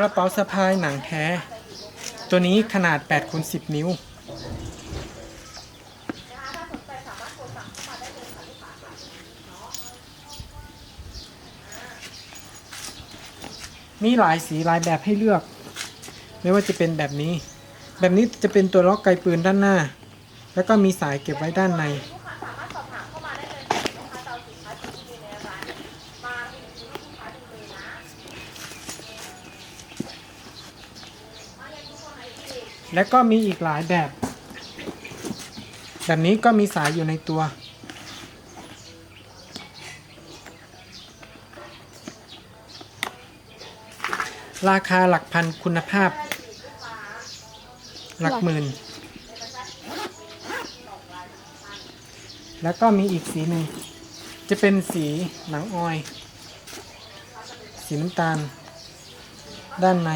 กระเป๋าสะพายหนังแท้ ตัวนี้ขนาด8คูณ10 นิ้ว มีหลายสีหลายแบบให้เลือก ไม่ว่าจะเป็นแบบนี้ แบบนี้จะเป็นตัวล็อกไกปืนด้านหน้า แล้วก็มีสายเก็บไว้ด้านใน และก็มีอีกหลายแบบ แบบนี้ก็มีสายอยู่ในตัว ราคาหลักพันคุณภาพ หลักหมื่น แล้วก็มีอีกสีหนึ่ง จะเป็นสีหนังออย สีน้ำตาล ด้านใน